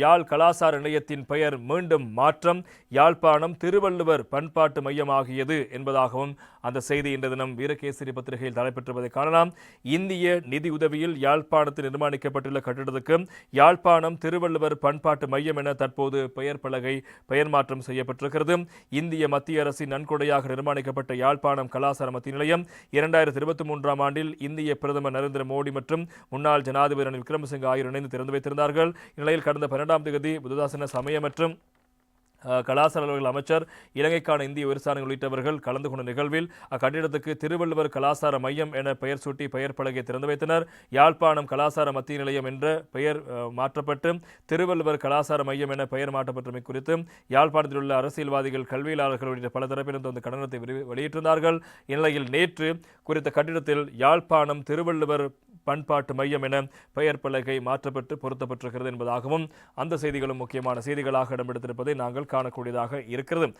யாழ் கலாசார நிலையத்தின் பெயர் மீண்டும் மாற்றம் யாழ்ப்பாணம் திருவள்ளுவர் பண்பாட்டு மையமாகியது என்பதாகவும் அந்த செய்தி இன்று தினம் வீரகேசரி பத்திரிகையில் தலைப்பெற்றுவதை காணலாம். இந்திய நிதியுதவியில் யாழ்ப்பாணத்தில் நிர்மாணிக்கப்பட்டுள்ள கட்டிடத்துக்கு யாழ்ப்பாணம் திருவள்ளுவர் பண்பாட்டு மையம் என தற்போது பெயர் பலகை பெயர் மாற்றம் செய்யப்பட்டிருக்கிறது. இந்திய மத்திய அரசின் நன்கொடையாக நிர்மாணிக்கப்பட்ட யாழ்ப்பாணம் கலாசார மத்திய நிலையம் இரண்டாயிரத்தி இருபத்தி மூன்றாம் ஆண்டில் இந்திய பிரதமர் நரேந்திர மோடி மற்றும் முன்னாள் ஜனாதிபதி ரணில் விக்ரமசிங்க ஆகியோர் இணைந்து திறந்து வைத்திருந்தார்கள். இந்நிலையில் கடந்த பன்னெண்டாம் தேதி புதுதாசன சமய மற்றும் கலாசாரர்கள் கலாசார அமைச்சர் இலங்கைக்கான இந்திய விவசாயிகள் உள்ளிட்டவர்கள் கலந்து கொண்ட நிகழ்வில் அக்கட்டிடத்துக்கு திருவள்ளுவர் கலாசார மையம் என பெயர் சூட்டி பெயர் பலகை திறந்து வைத்தனர். யாழ்ப்பாணம் கலாசார மத்திய நிலையம் என்ற பெயர் மாற்றப்பட்டு திருவள்ளுவர் கலாசார மையம் என பெயர் மாற்றப்பட்டமை குறித்து யாழ்ப்பாணத்தில் உள்ள அரசியல்வாதிகள் கல்வியாளர்கள் உள்ளிட்ட பல தரப்பிலிருந்து அந்த கண்டனத்தை வெளியிட்டிருந்தார்கள். இந்நிலையில் நேற்று குறித்த கட்டிடத்தில் யாழ்ப்பாணம் திருவள்ளுவர் பண்பாட்டு மையம் என பெயர் பலகை மாற்றப்பட்டு பொருத்தப்பட்டிருக்கிறது என்பதாகவும் அந்த செய்திகளும் முக்கியமான செய்திகளாக இடம்பெடுத்திருப்பதை நாங்கள் காணக்கூடியதாக இருக்கிறது.